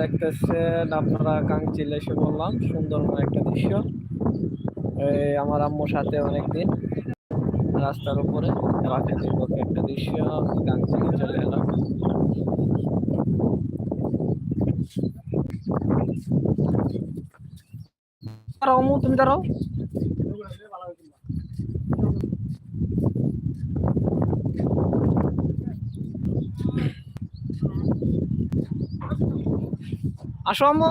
দেখতেছেন আপনারা কাংচিল এসে বললাম সুন্দরময় একটা দৃশ্য। আমার আম্মুর সাথে অনেকদিন রাস্তার উপরে প্রাকৃতিক একটা দৃশ্য কাংচিলে চলে এলাম তুমি দাঁড়াও। আসো আম্মু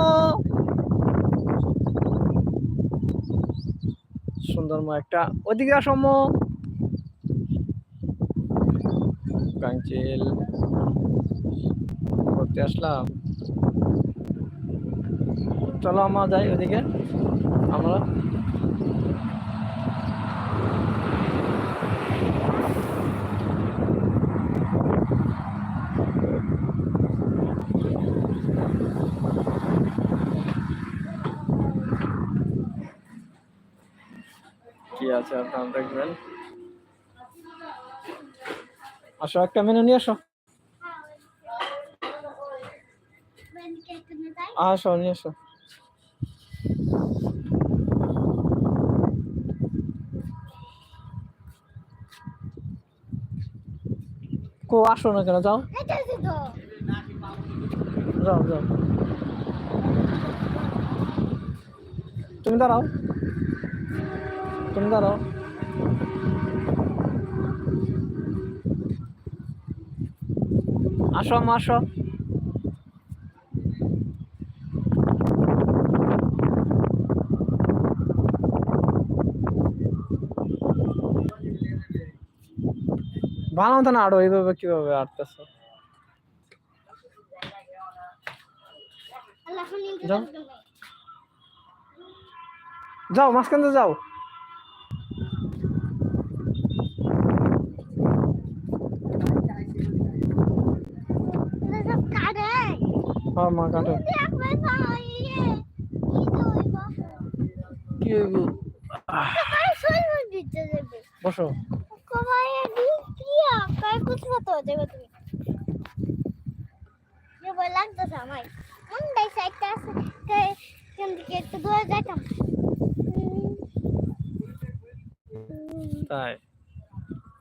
সুন্দরময় একটা ওদিকে আসো আম্মু কাঞ্চিল। করতে আসলাম। চলো আমরা যাই ওদিকে আমরা কি আছে আপনারা দেখবেন। আসো, একটা মেনু নিয়ে আসো। আসো, নিয়ে আসো। কো, আসো না কেন, যাও। যাও যাও। তুমি দাঁড়াও। তুমি দাঁড়াও আসো আম্মা আসো। ভালো মতো না আরও এইভাবে কীভাবে আটতেছ যাও। যাও মাঝখান যাও। হ্যাঁ মা কাটো কি বসো। লাগতেছে আমার কোনটাই সাইডটা আছে এখান থেকে একটু দূরে যাইতাম তাই।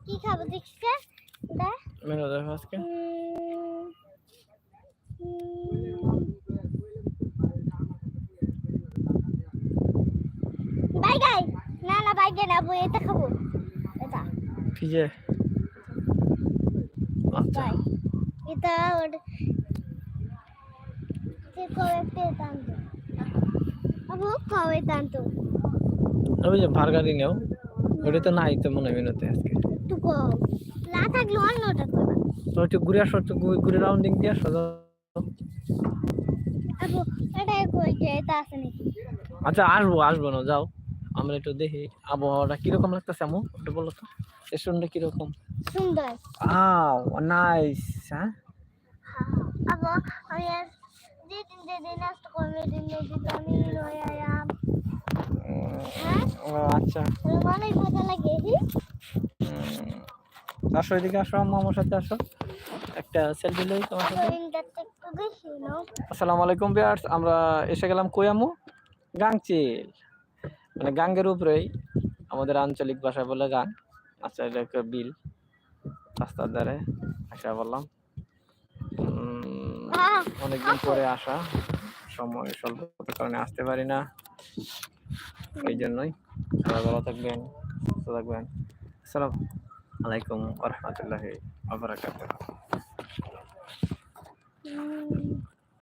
কি খাব দেখছিস? দেখ মেনু দেখো আজকে। বাইগাই না না বাইগাই না বই এটা খাব। এটা। কি যে আচ্ছা। এটা ওর যে টানতো আবু কবে টানতো ওই যে নেও ওটা তো নাই তো মনে মেনুতে আজকে। না থাকলে অন্যটা করবা তো একটু ঘুরে আসো একটু ঘুরে- রাউন্ডিং দিয়ে আসো। আবু এটা কই যে এটা আছে নাকি? আচ্ছা আসব আসব না যাও। আমরা একটু দেখি আবহাওয়াটা কীরকম লাগতেছে আমু একটু বলো তো। স্টেশনটা কীরকম? সুন্দর। আও নাইস হ্যাঁ? আবু আমি যেদিন যেদিন নষ্ট করবে দিন যেদিন আমি রয়ে আয়াম। হ্যাঁ? ও আচ্ছা। তোমার অনেক মজা লাগে আসো এদিকে আসো আম্মু আমার সাথে আসো। একটা সেলফি লই তোমার সাথে। আসসালামু আলাইকুম বিয়ার্স আমরা এসে গেলাম কোয়ামু গাংচিল। মানে গাঙ্গের উপরেই আমাদের আঞ্চলিক ভাষায় বলে গাং আচ্ছা এটা একটা বিল। রাস্তার ধারে আসা বললাম। অনেকদিন পরে আসা। সময় স্বল্পতার কারণে আসতে পারি না। এই জন্যই। সবাই ভালো থাকবেন সুস্থ থাকবেন। আসসালামু আলাইকুম রহমতুল্লাহি উম,